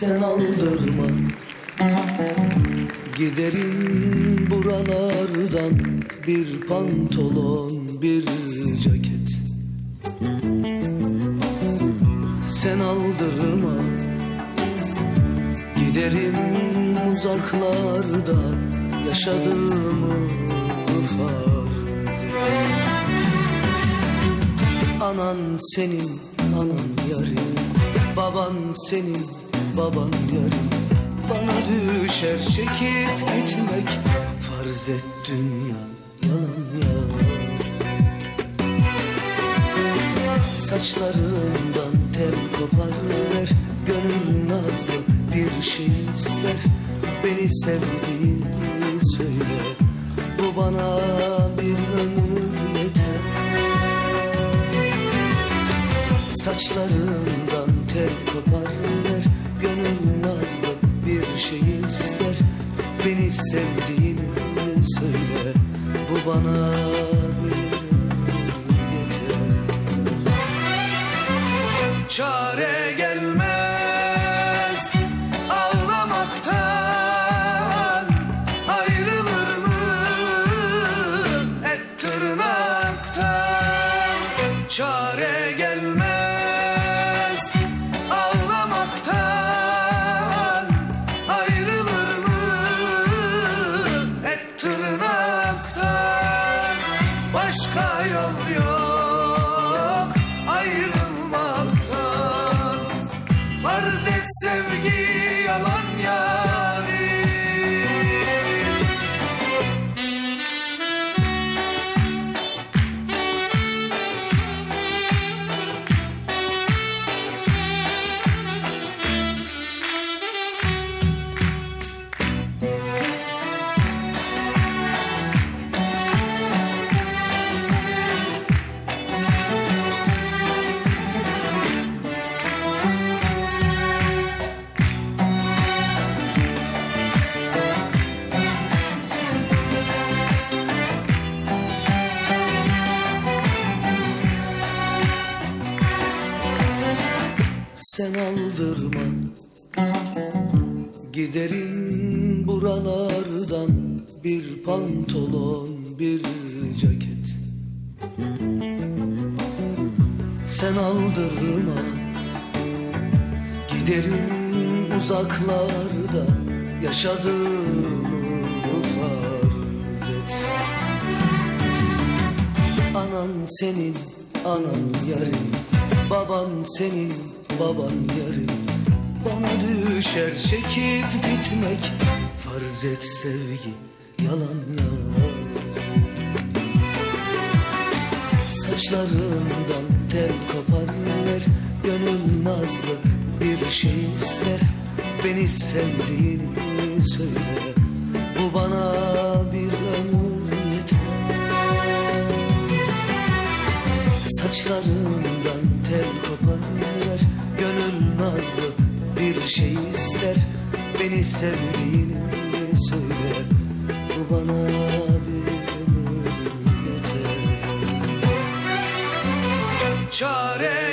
sen aldırma Giderim buralardan bir pantolon bir ceket. Sen aldırma. Giderim uzaklarda yaşadığımı Anan senin, anan yarın Baban senin, baban yarın Bana düşer çekip gitmek Farz et dünya yalan ya. Saçlarından tel kopar ver Gönül nazlı bir şey ister. Beni sevdiğini söyle Bu bana bir ömür yeter. Saçlarından sevdiğini söyle. Bu bana bir yeter. Çare Başka yol yok. Ayrılmaktan Farz et sevgi yalan Sen aldırma. Giderim buralardan Bir pantolon bir ceket. Sen aldırma. Giderim uzaklarda Yaşadığımı farz et. Anan senin, anan yarın Baban senin, baban yarın. Bana düşer çekip gitmek. Farz et sevgi yalan yalan. Saçlarımdan tel kopar ver Gönül nazlı bir şey ister. Beni sevdiğini söyle Bu bana bir ömür yeter. Saçlarımdan bir şey ister. Beni sevdiğini söyle. Bu bana bir ömür yeter. Çare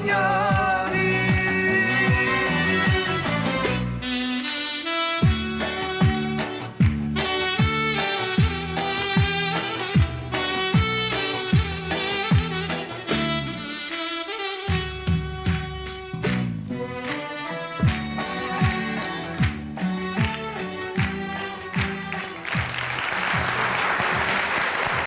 Señor.